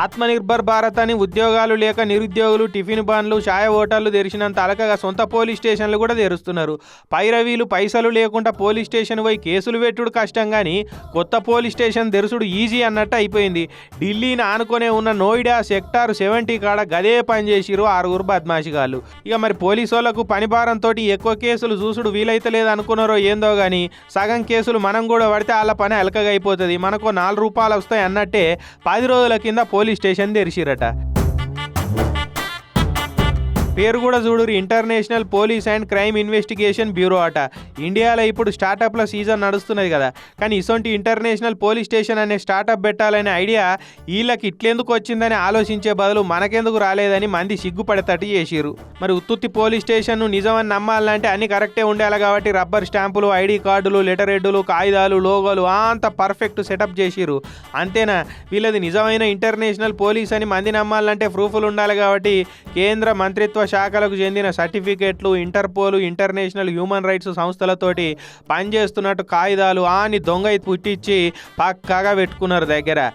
ఆత్మనిర్భర్ భారత్ అని ఉద్యోగాలు లేక నిరుద్యోగులు టిఫిన్ బండ్లు ఛాయ హోటళ్ళు తెరిచినంత అలకగా సొంత పోలీస్ స్టేషన్లు కూడా తెరుస్తున్నారు. పైరవీలు పైసలు లేకుండా పోలీస్ స్టేషన్ పోయి కేసులు పెట్టుడు కష్టం కానీ కొత్త పోలీస్ స్టేషన్ తెరుచుడు ఈజీ అన్నట్టు అయిపోయింది. ఢిల్లీని ఆనుకునే ఉన్న నోయిడా సెక్టార్ సెవెంటీ కాడ గదే పనిచేసిరు ఆరుగురు బద్మాషిగాళ్ళు. ఇక మరి పోలీసు వాళ్ళకు పని భారంతో ఎక్కువ కేసులు చూసుడు వీలైతలేదు అనుకున్నారో ఏందో కానీ సగం కేసులు మనం కూడా పడితే వాళ్ళ పని అలకగా అయిపోతుంది. మనకు నాలుగు రూపాయలు వస్తాయి అన్నట్టే పది రోజుల కింద పోలీస్ స్టేషన్ తెరిచిరట పేరు కూడా చూడురు international police and crime investigation bureau అట. ఇండియాలో ఇప్పుడు స్టార్టప్ల సీజన్ నడుస్తున్నది కదా. కానీ ఇసొంటి ఇంటర్నేషనల్ పోలీస్ స్టేషన్ అనే స్టార్టప్ పెట్టాలనే ఐడియా వీళ్ళకి ఇట్లెందుకు వచ్చిందని ఆలోచించే బదులు మనకెందుకు రాలేదని మంది సిగ్గుపడేటట్టు చేసిరు మరి ఉత్తుత్తి పోలీస్ స్టేషన్ను నిజమని నమ్మాలంటే అన్ని కరెక్టే ఉండాలి కాబట్టి రబ్బర్ స్టాంపులు ఐడి కార్డులు లెటర్ హెడ్లు కాగితాలు లోగోలు అంత పర్ఫెక్ట్ సెటప్ చేసిరు అంతేనా? వీళ్ళది నిజమైన ఇంటర్నేషనల్ పోలీస్ అని మంది నమ్మాలంటే ప్రూఫ్లు ఉండాలి కాబట్టి కేంద్ర మంత్రిత్వ శాఖలకు చెందిన సర్టిఫికేట్లు ఇంటర్పోలు ఇంటర్నేషనల్ హ్యూమన్ రైట్స్ సంస్థలతోటి పనిచేస్తున్నట్టు కాగితాలు ఆని దొంగ పుట్టించి పక్కాగా పెట్టుకున్నారు దగ్గర.